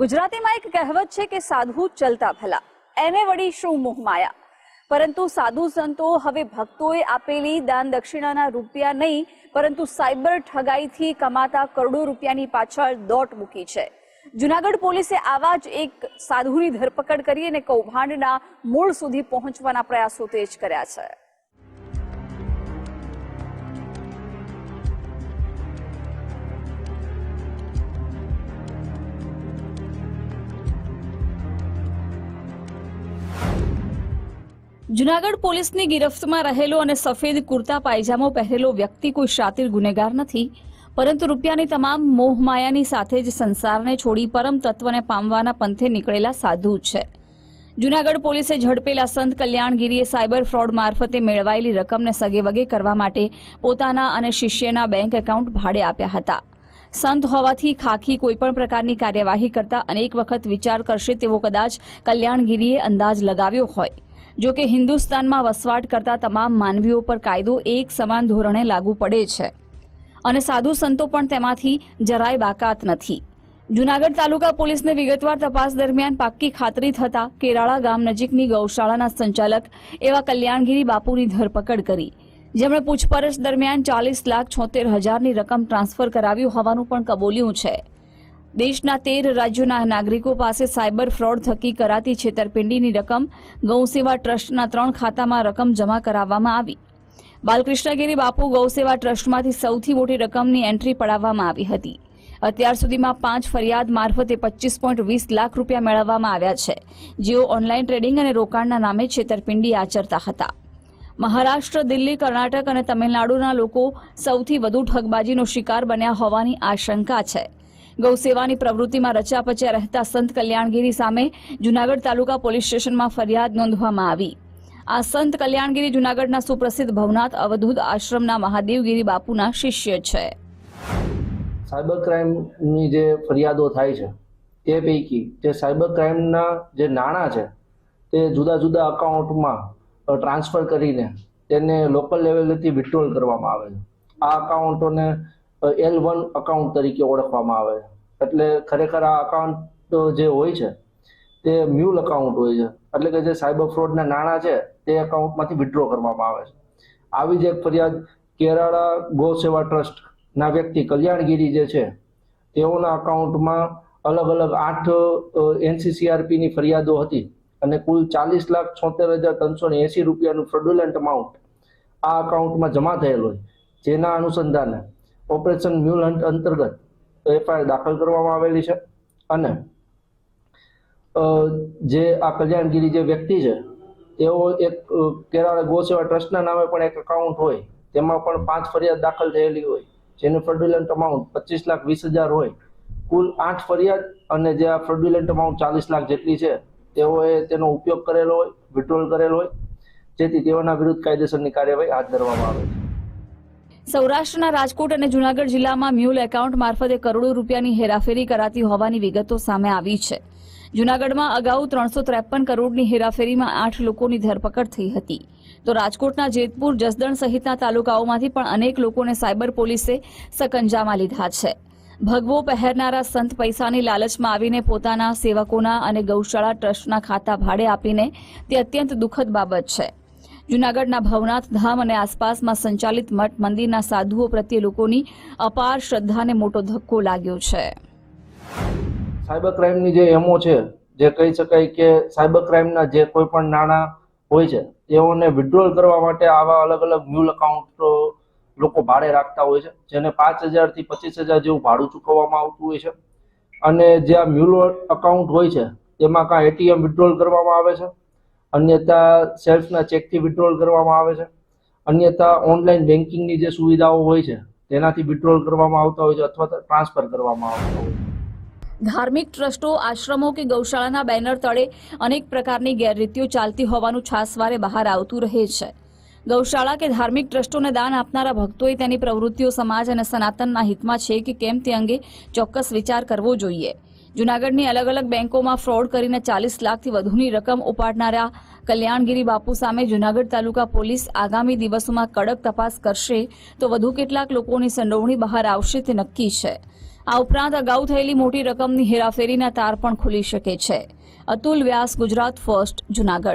ગુજરાતીમાં એક કહેવત છે કે સાધુ ચલતા ભલા. એને વળી શું મોહ માયા? પરંતુ સાધુ સંતો હવે ભક્તોએ આપેલી દાન દક્ષિણાના રૂપિયા નહીં, પરંતુ સાયબર ઠગાઈથી કમાતા કરોડો રૂપિયાની પાછળ દોટ મૂકી છે. જુનાગઢ પોલીસે આવા જ એક સાધુની ધરપકડ કરી અને કૌભાંડના મૂળ સુધી પહોંચવાના પ્રયાસો તેજ કર્યા છે. જુનાગઢ પોલીસની ગિરફ્તમાં રહેલો અને સફેદ કુર્તા પાયજામો પહેરેલો વ્યક્તિ કોઈ શાતિર ગુનેગાર નથી, પરંતુ રૂપિયાની તમામ મોહમાયાની સાથે જ સંસારને છોડી પરમ તત્વને પામવાના પંથે નીકળેલા સાધુ છે. જુનાગઢ પોલીસે ઝડપેલા સંત કલ્યાણગીરીએ સાયબર ફ્રોડ મારફતે મેળવાયેલી રકમને સગે વગે કરવા માટે પોતાના અને શિષ્યના બેંક એકાઉન્ટ ભાડે આપ્યા હતા. સંત હોવાથી ખાખી કોઈપણ પ્રકારની કાર્યવાહી કરતા અનેક વખત વિચાર કરશે તેવો કદાચ કલ્યાણગીરીએ અંદાજ લગાવ્યો હોય. જો કે હિન્દુસ્તાનમાં વસવાટ કરતા તમામ માનવીઓ પર કાયદો એક સમાન ધોરણે લાગુ પડે છે. અને સાધુ સંતો પણ તેમાંથી જરાય બાકાત નથી. જુનાગઢ તાલુકા પોલીસને વિગતવાર તપાસ દરમિયાન પાક્કી ખાતરી થતા કેરાળા ગામ નજીકની ગૌશાળાના સંચાલક એવા કલ્યાણગીરી બાપુની ધરપકડ કરી. જેમણે પૂછપરછ દરમિયાન ચાલીસ લાખ છોતેર હજારની રકમ ટ્રાન્સફર કરાવ્યું હોવાનું પણ કબૂલ્યું છે. દેશના તેર રાજ્યોના નાગરિકો પાસે સાયબર ફ્રોડ થકી કરાતી છેતરપિંડીની રકમ ગૌસેવા ટ્રસ્ટના ત્રણ ખાતામાં રકમ જમા કરાવવામાં આવી. બાલકૃષ્ણગીરી બાપુ ગૌસેવા ટ્રસ્ટમાંથી સૌથી મોટી રકમની એન્ટ્રી પડાવવામાં આવી હતી. અત્યાર સુધીમાં પાંચ ફરિયાદ મારફતે પચીસ પોઈન્ટ વીસ લાખ રૂપિયા મેળવવામાં આવ્યા છે. જેઓ ઓનલાઈન ટ્રેડિંગ અને રોકાણના નામે છેતરપિંડી આચરતા હતા. મહારાષ્ટ્ર, દિલ્હી, કર્ણાટક અને તમિલનાડુના લોકો સૌથી વધુ ઠગબાજીનો શિકાર બન્યા હોવાની આશંકા છે. ગૌસેવાની પ્રવૃત્તિમાં રચ્યાપચ્યા રહેતા સંત કલ્યાણગીરી સામે જુનાગઢ તાલુકા પોલીસ સ્ટેશનમાં ફરિયાદ નોંધવામાં આવી. આ સંત કલ્યાણગીરી જુનાગઢના સુપ્રસિદ્ધ ભવનાથ અવધૂત આશ્રમના મહાદેવગીરી બાપુના શિષ્ય છે. સાયબર ક્રાઇમની જે ફરિયાદો થાય છે, તે પૈકી જે સાયબર ક્રાઇમના જે નાણાં છે, તે જુદા જુદા અકાઉન્ટમાં ટ્રાન્સફર કરીને તેને લોકલ લેવલેથી વિથડ્રોલ કરવામાં આવે છે. આ અકાઉન્ટોને એલ વન અકાઉન્ટ તરીકે ઓળખવામાં આવે. એટલે ખરેખર આ અકાઉન્ટ જે હોય છે, તે મ્યુલ અકાઉન્ટ હોય છે. એટલે કે જે સાયબર ફ્રોડના નાણાં છે, તે અકાઉન્ટમાંથી વિથડ્રો કરવામાં આવે છે. આવી જ એક ફરિયાદ કેરાળા ગૌ સેવા ટ્રસ્ટના વ્યક્તિ કલ્યાણગીરી જે છે, તેઓના અકાઉન્ટમાં અલગ અલગ આઠ એનસીસીઆરપીની ફરિયાદો હતી અને કુલ ચાલીસ લાખ છોતેર હજાર ત્રણસો ને એસી રૂપિયાનું ફ્રોડ્યુલન્ટ અમાઉન્ટ આ અકાઉન્ટમાં જમા થયેલ જેના અનુસંધાને ઓપરેશન મ્યુલ હન્ટ અંતર્ગત એફઆઈઆર દાખલ કરવામાં આવેલી છે અને જે આ કલ્યાણગીરી જે વ્યક્તિ છે, તેઓ એક કેરાળા ગૌ સેવા ટ્રસ્ટના નામે પણ એક એકાઉન્ટ હોય, તેમાં પણ પાંચ ફરિયાદ દાખલ થયેલી હોય, જેનું ફ્રોડ્યુલન્ટ અમાઉન્ટ પચીસ લાખ વીસ હજાર હોય, કુલ આઠ ફરિયાદ અને જે આ ફ્રોડ્યુલન્ટ અમાઉન્ટ ચાલીસ લાખ જેટલી છે, તેઓએ તેનો ઉપયોગ કરેલો હોય વિડ્રોલ કરેલો હોય, જેથી તેઓના વિરુદ્ધ કાયદેસરની કાર્યવાહી હાથ ધરવામાં આવે છે. સૌરાષ્ટ્રના રાજકોટ અને જુનાગઢ જિલ્લામાં મ્યુલ એકાઉન્ટ મારફતે કરોડો રૂપિયાની હેરાફેરી કરાતી હોવાની વિગતો સામે આવી છે. જુનાગઢમાં અગાઉ ત્રણસો ત્રેપન કરોડની હેરાફેરીમાં આઠ લોકોની ધરપકડ થઈ હતી. તો રાજકોટના જેતપુર, જસદણ સહિતના તાલુકાઓમાંથી પણ અનેક લોકોને સાયબર પોલીસે સકંજામાં લીધા છે. ભગવો પહેરનારા સંત પૈસાની લાલચમાં આવીને પોતાના સેવકોના અને ગૌશાળા ટ્રસ્ટના ખાતા ભાડે આપીને તે અત્યંત દુઃખદ બાબત છે. જુનાગઢના ભવનાથ ધામ અને આસપાસમાં સંચાલિત મઠ મંદિરના સાધુઓ પ્રત્યે લોકોની અપાર શ્રદ્ધાને મોટો ધક્કો લાગ્યો છે. સાયબર ક્રાઇમની જે એમો છે, જે કહી શકાય કે સાયબર ક્રાઇમના જે કોઈ પણ નાણાં હોય છે, તેઓને વિડ્રોલ કરવા માટે આવા અલગ અલગ મ્યુલ એકાઉન્ટ લોકો ભાડે રાખતા હોય છે, જેને પાંચ હજારથી પચીસ હજાર જેવું ભાડું ચૂકવવામાં આવતું હોય છે. અને જે આ મ્યુલ અકાઉન્ટ હોય છે, તેમાં કાં એટીએમ વિડ્રોલ કરવામાં આવે છે અન્યથા સેલ્ફના ચેકથી વિડ્રોલ કરવામાં આવે છે. અન્યથા ઓનલાઈન બેન્કિંગની જે સુવિધાઓ હોય છે, તેનાથી વિડ્રોલ કરવામાં આવતા હોય છે અથવા ટ્રાન્સફર કરવામાં આવતા હોય છે. ધાર્મિક ટ્રસ્ટો, આશ્રમો કે ગૌશાળાના બેનર તળે અનેક પ્રકારની ગેરરીતિઓ ચાલતી હોવાનું છાસવારે બહાર આવતું રહે છે. ગૌશાળા કે ધાર્મિક ટ્રસ્ટોને દાન આપનારા ભક્તોએ તેની પ્રવૃત્તિઓ સમાજ અને સનાતનના હિતમાં છે કે કેમ તે અંગે ચોક્કસ વિચાર કરવો જોઈએ. જૂનાગઢની અલગ અલગ બેંકોમાં ફ્રોડ કરીને ચાલીસ લાખથી વધુની રકમ ઉપાડનારા કલ્યાણગીરી બાપુ સામે જૂનાગઢ તાલુકા પોલીસ આગામી દિવસોમાં કડક તપાસ કરશે તો વધુ કેટલાક લોકોની સંડોવણી બહાર આવશે તે નક્કી છે. આ ઉપરાંત અગાઉ થયેલી મોટી રકમની હેરાફેરીના તાર પણ ખુલી શકે છે. અતુલ વ્યાસ, ગુજરાત ફર્સ્ટ, જૂનાગઢ.